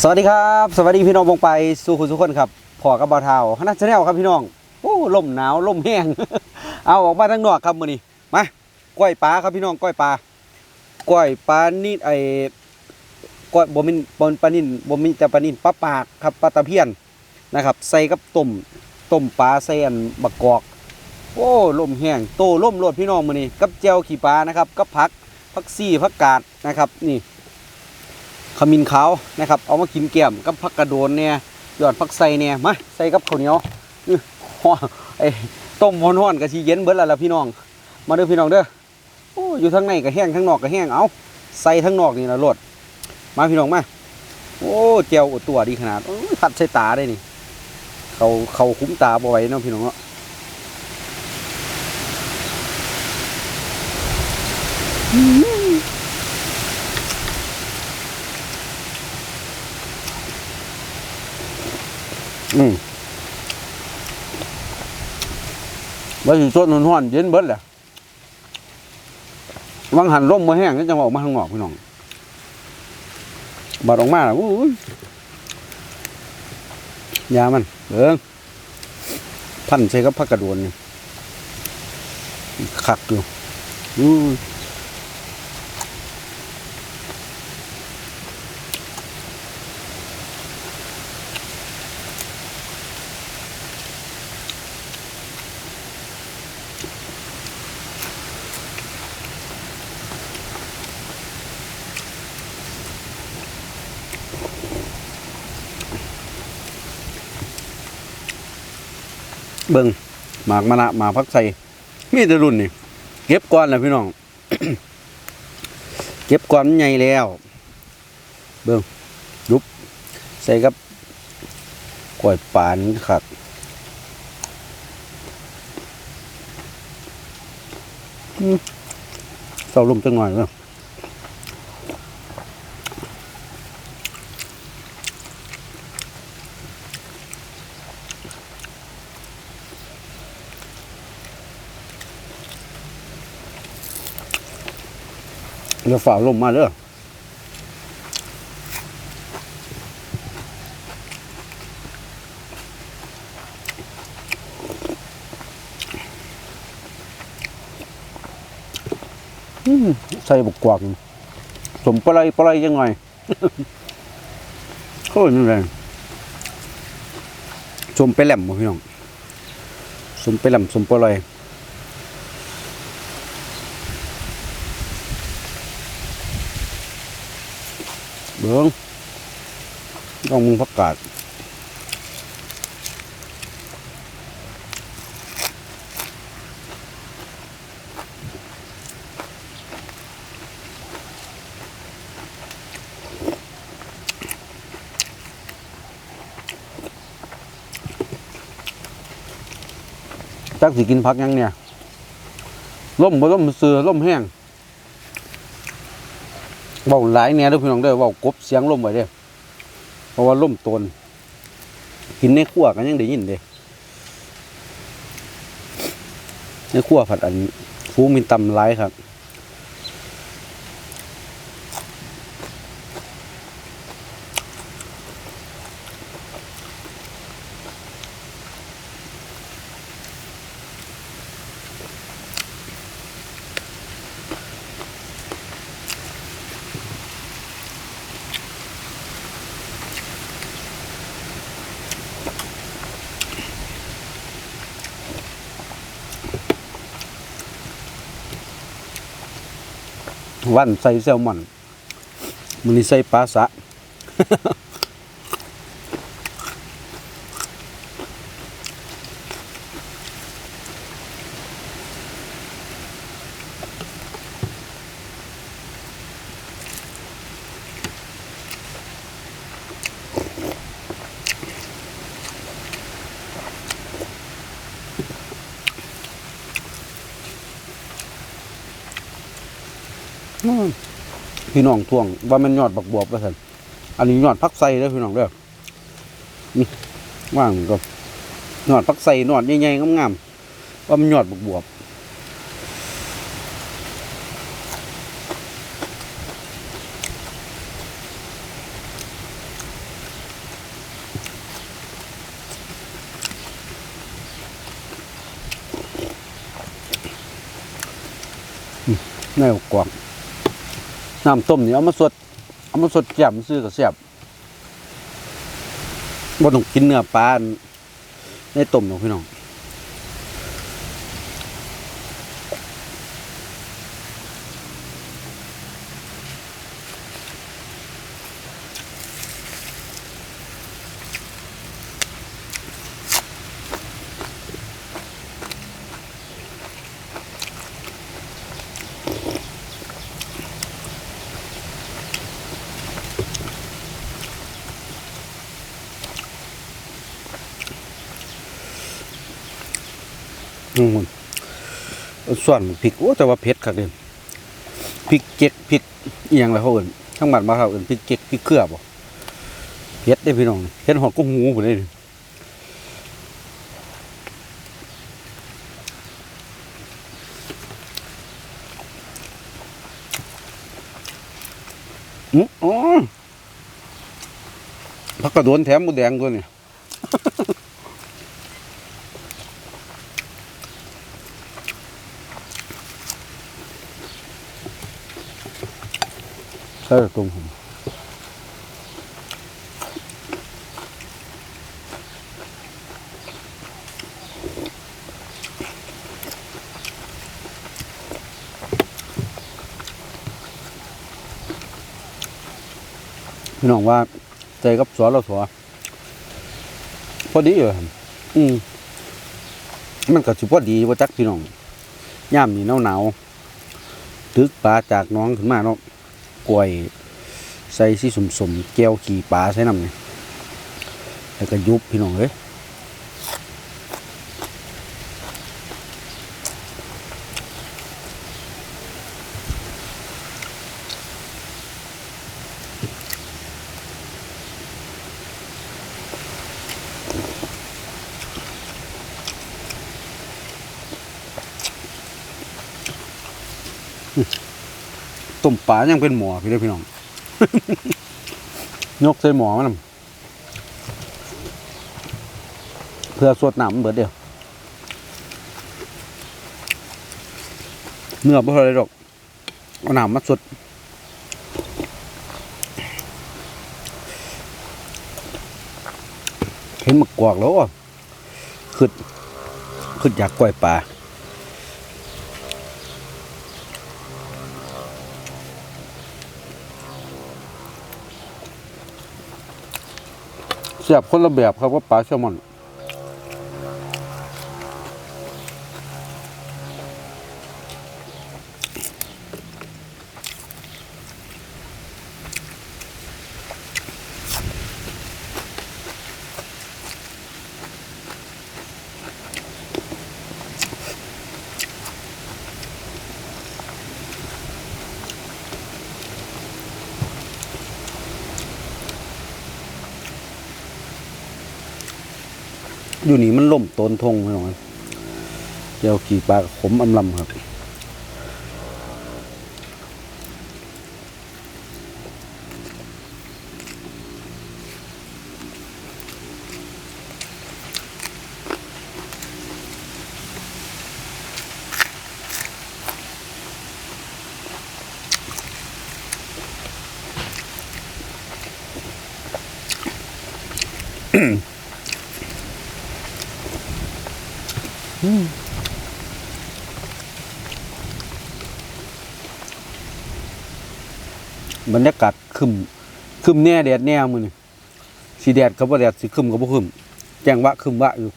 สวัสดีครับ สวัสดีพี่น้องวงไปสู่คุณทุกคนครับพอกับบาเทาคณะชาแนลครับพี่น้องโอ้ลมหนาวลมแห้ง เอาออกมาทางนอกครับมื้อนี้มากล้วยปลาครับพี่น้องกล้วยปลากล้วยปลานี่ไอ้กล้วยบ่แมีบ่ปลานิ่นบ่มีแต่ปลานิ่นปลาปากครับปลาตะเพียนนะครับ ใส่กับต้มต้มปลาใส่อันบักกอก โอ้ลมแห้งโตลมโลดพี่น้องมื้อนี้กับแจ่วขี้ปลานะครับกับผักผักซี่ผักกาดนะครับนี่ ขมิ้นขาวนะครับ เอามากินแก้มกับผักกระโดนเนี่ยยอดผักใส่เนี่ยมาใส่กับข้าวเหนียวอื้อไอ้ต้มฮ้อนๆกะชีเย็นเบิดแล้วล่ะพี่น้อง มาเด้อพี่น้องเด้อโอ้อยู่ทางในก็แห้งทางนอกก็แห้งเอาใส่ทางนอกนี่ละโลดมาพี่น้องมาโอ้แจวอดตัวดีขนาดโอ้ยพัดใส่ตาได้นี่เขาเขาคุ้มตาบ่ไหวเนาะพี่น้องเนาะอื มว่าสิสดฮ้อนๆเย็นเบิดแหละวังหันร่มมาแห้งก็จะออกมาข้างนอกพี่น้องบาดออกมาแล้วอู้ยยามันเอิงพันใส่กับผักกระโดวนนี่ขักอยู่อู้ เบิงหมากมะนะหมากพักใส่มีแต่รุ่นนี่เก็บก่อนแล้วพี่น้อง เก็บก่อนใหญ่แล้ว เบิงยุบใส่กับกล้วยปานขัดเศร้าลมจังหน่อยเนาะ เดี๋ยวฝ่าลมมาเด้ออืมใส่บุกกวางสมปลาไหลปลาไหลยังไงโอ้ยนี่แรงสมไปแหลมพี่น้องสมไปแหลมสมปลาไเบิ้งต้องมึงพักกาดจักสิกินพักยังเนี่ยล่มบ่ล่มเสือล่มแห้ง เบาหลายเนี่ยด้อพี่น้องเด้อเบากบเสียงลมไว้เด้อเพราะว่าลมตนกินในขั้วกันยังได้ยินเด้ในขั้วผัดอันฟูมินตำหลายครับ วันใส่แซลมอนมันนี่ใส่ปลาสะ พี่น้องท่วง ว่ามันยอดบักบวบว่าสันอันนี้ยอดพักไส้แล้วพี่น้องเด้อนี่ว่างก็ยอดพักไส้ยอดใหญ่ๆงามๆว่ามันยอดบักบวบแนวกว่า น้ำต้มนี่เอามาสดเอามาสดแจ่มซื้อกับแซ่บบ่ต้องกินเนื้อปลาในต้มหรอกพี่น้อง ส่วนพริกโอ้แต่ว่าเผ็ดคักเลยพริกเก๊กพริกเอียงอะไรเขาเอิ่นทั้งบ้านมาเขาเอิ่นพริกเก๊กพริกเครือบ่เผ็ดได้พี่น้องเผ็ดหอดก็หูหมดเลยอืออ๋อผักกระโดนแถมหมูแดงตัวยเนี้ ใช่ตรงผมพี่น้องว่าใจกับสวนเราสัวพอดีเลยอืมมันก็สิพอดีว่าจักพี่น้องย่ามนี่หนาวหนาวๆตึกปลาจากหน้องขึ้นมาเนาะ กล้วย ใส่สีสมสมๆแก้วขี่ปลาใส่น้ำเนี่ยแล้วก็ยุบพี่น้องเอ้ย ต้มปลายังเป็นหมอพี่เด้อพี่น้อง ยกใส่หมอมันเพื่อสวดน้ำเบิดเดียวเนื้อบ่เท่าไรดอกเอาน้ำมาสดเห็นมะกวากแล้วอะขึ้นขึ้นอยากกล้วยปลา สียบคนละแบบครับว่าปลาแซลมอน อยู่นี่มันล่มต้นทงพี่น้องเดี๋ยวขี่ปลาขมอำลำครับ บรรยากาศคึมคึมแน่แดดแน่มือนี่สีแดดกับว่าแดดสีคึมกับว่าคึมแจ้งว่าคึมว่าอยู่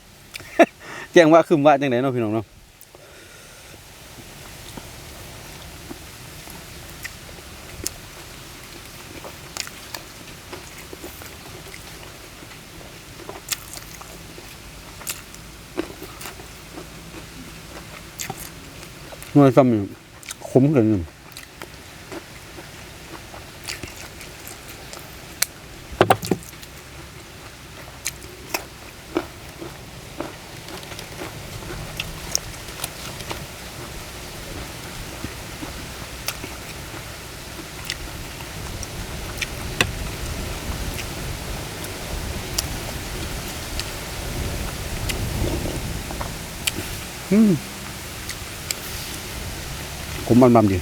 แจ้งว่าคึมว่าจังไหนเนาะพี่น้องเนาะ เมื่อซ้ำขมกันอืม มๆๆอยู่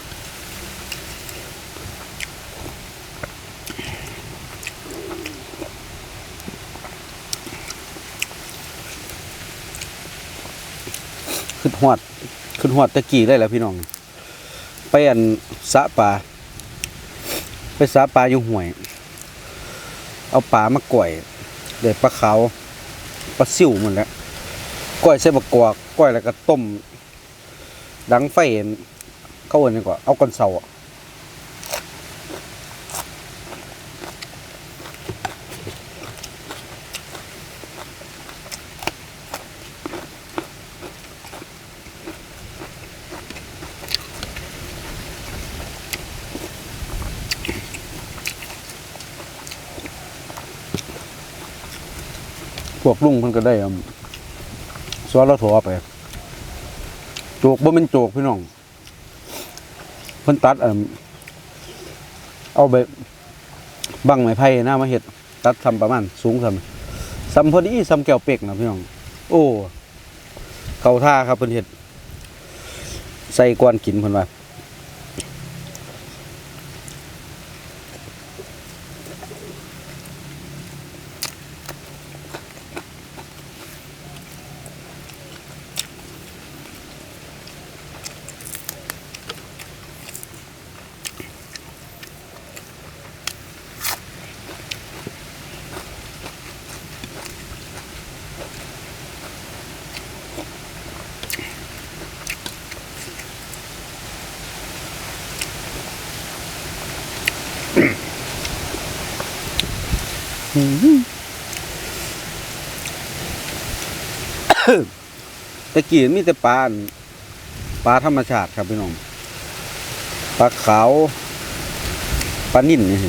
ขึ้นหอดขึ้นหอดตะกี้ได้แล้วพี่น้องไปอันสะปลาไปสะปลาอยู่ห่วย เอาปลามาก่อยเด็ดปลาเขาปลาซิ่วหมดแล้วก้อยใส่บะกวกก้อยแล้วก็ต้มดังไฟ เขาเอินนี่ก่อนเอาก้อนเสาอะพวกลุงเพิ่นก็ได้อืมสวนเราถั่วไปโจกบ่เป็นโจกพี่น้อง เพิ่นตัดเอิ่มเอาไปบังไม้ไผ่หน้ามาเฮ็ดตัดทำประมาณสูงซำซ้ำพอดีซ้ำแก้วเป็กนะพี่น้อง โอ้ เข้าท่าครับเพิ่นเฮ็ด ใส่กวนกินเพิ่นว่า ตะกี้มีแต่ปลานปลาธรรมชาติครับพี่น้องปลาขาวปลานิ่นนี่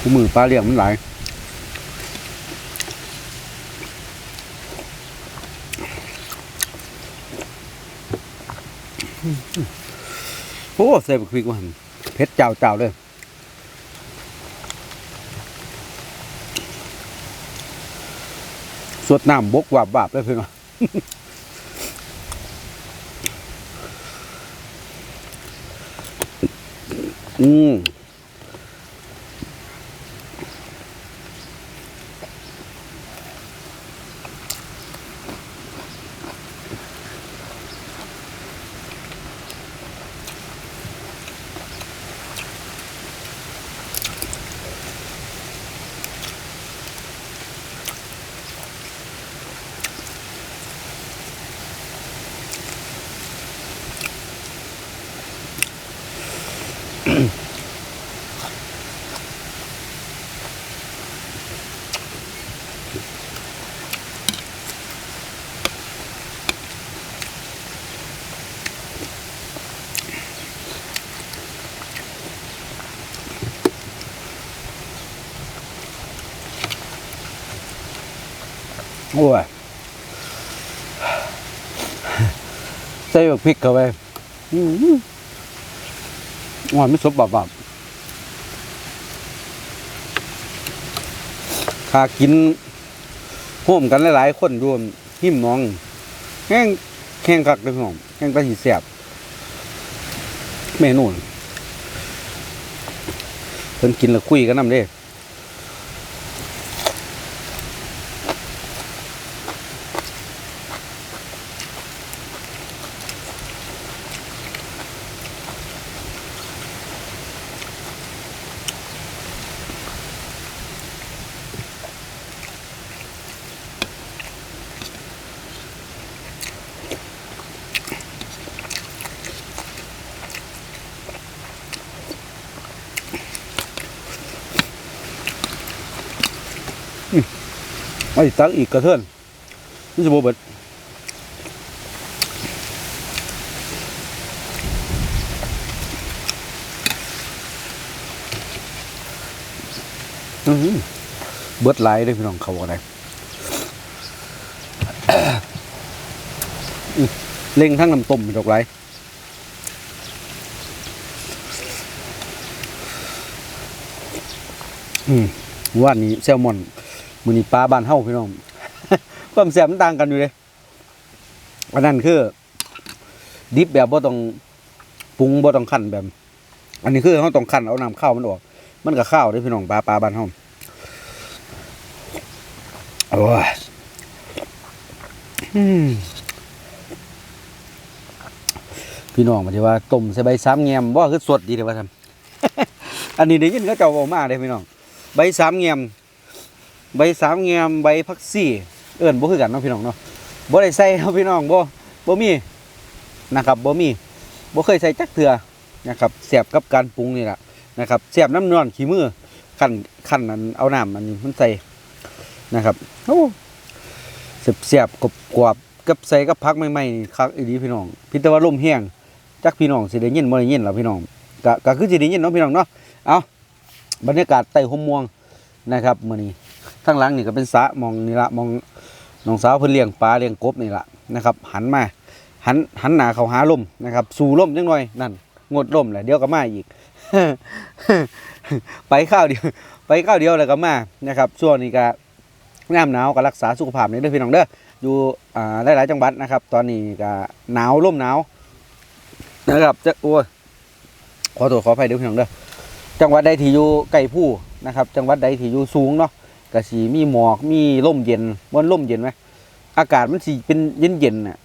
กูมือปลาเลี้ยงมันหลายโอ้ใส่บักพริกวันเผ็ดเจ้าเจ้าเลย สวดน้ำบกวาบวาบเลยเพื่อนอืม โอ้ยใส่พริกเข้าไปอืมหวานไม่สบบาบบาบถ้ากินร่มกันหลายๆคนรวมหิมน้องแห้งแห้งคักเลยพี่น้องแห้งตาหีแสบเมนูนเพิ่นกินแล้วคุยกันน้ำเด้ ไอ้ตักอีกกระเทินนี่จะบเบิดอื้อหือเบิดหลายเลยพี่น้องเขาอกได้อื้อเล่งทั้งน้ำต้มดอกไรอืมว่านี้แซลมอน มือนี้ปลาบานเฮาพี่น้องความแซ่บมันต่างกันอยู่เลยอันนั้นคือ ดิบแบบบ่ต้องปรุงบ่ต้องคั่นแบบ อันนี้คือเฮาต้องคั่นเอาน้ำข้าวมันออก มันก็ข้าวด้อพี่น้องปลาปลาบานเฮาโอ้ยอืมพี่น้องมาที่ว่าต้มใส่ใบสามแงมบ่คือสดดีเด้อว่าท่านอันนี้ได้ยินเขาเจ้าบอกมาเลยพี่น้อง ใบสามแงม ใบสามแงมใบพักซี่เอิ้นบ่คือกันเนาะพี่น้องเนาะบ่ได้ใส่ครับพี่น้องบ่บ่มีนะครับบ่มีบ่เคยใส่จักเทื่อนะครับเสียบกับการปรุงนี่แหละนะครับเสียบน้ำนอนขี้มือคันคั่นอันเอาน้ำอันนี้มันใส่นะครับโอ้เสียบๆกรอบกรอบกับใส่กับผักใหม่ๆนี่คักอีหลีพี่น้องพิแต่ว่าลมแห้งจักพี่น้องสิได้ยินบ่ได้ยินล่ะพี่น้องก็ก็คือสิได้ยินเนาะพี่น้องเนาะเอาบรรยากาศใต้ห่มม่วงนะครับมื้อนี้ ข้งหลังนี่ก็เป็นสะมองนี่ละมองน้องสาวเพิ่นเลี้ยงปลาเลี้ยงกบนี่ละนะครับ หันมาหันหันหนาเขาหาลมนะครับ สู่ลมจังหน่อยนั่นงดลมแหละเดี๋ยวก็มาอีก ไปข้าวเดียว ไปข้าวเดียวแล้วก็มานะครับช่วงนี้ก็น้ำหนาวก็รักษาสุขภาพนี่เด้อพี่น้องเด้ออยู่อ่าหลายๆจังหวัดนะครับ ตอนนี้ก็หนาวลมหนาวนะครับจะโอ้ยขอโทษขออภัยเด้อพี่น้องเด้อจังหวัดใดที่อยู่ใกล้ผู้นะครับ จังหวัดใดที่อยู่สูงเนาะ ก็สิมีหมอกมีลมเย็นวันลมเย็นไหมอากาศมันสิเป็นเย็นๆน่ะ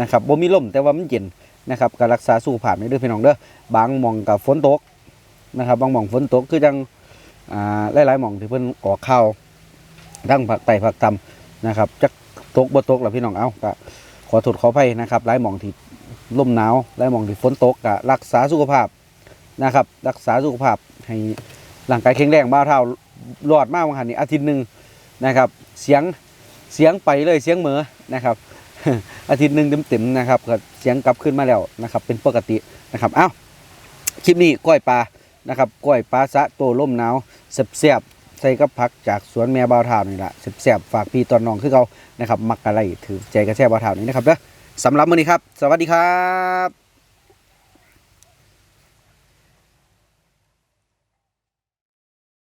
นะครับบ่มีลมแต่ว่ามันเย็นนะครับการรักษาสุขภาพนี่เด้อพี่น้องเด้อบางหม่องกับฝนตกนะครับ บางหม่องฝนตกคือจังอ่าหลายๆหม่องที่เพิ่นออกข่าวทั้งภาคใต้ภาคต่ำนะครับจักตกบ่ตกล่ะพี่น้องเอ้าก็ขอโทษขอภัยนะครับหลายหม่องที่ลมหนาวหลายหม่องที่ฝนตกก็รักษาสุขภาพนะครับ รักษาสุขภาพให้ร่างกายแข็งแรงบ้าเท่า รอดมากวันหันนี้อาทิตย์หนึ่งนะครับ เสียงเสียงไปเลยเสียงเหมือนะครับ อาทิตย์หนึ่งเต็มๆนะครับก็เสียงกลับขึ้นมาแล้วนะครับ เป็นปกตินะครับเอ้าคลิปนี้ก้อยปลานะครับก้อยปลาสะโตล่มหนาวเสียบใส่กับผักจากสวนแม่บาวทาวนี่แหละเสียบฝากพี่ตอนน้องคือเขานะครับ มักอะไรถือใจกระแช่บาวทาวนี่นะครับเด้อสำหรับมื้อนี้ครับ สวัสดีครับ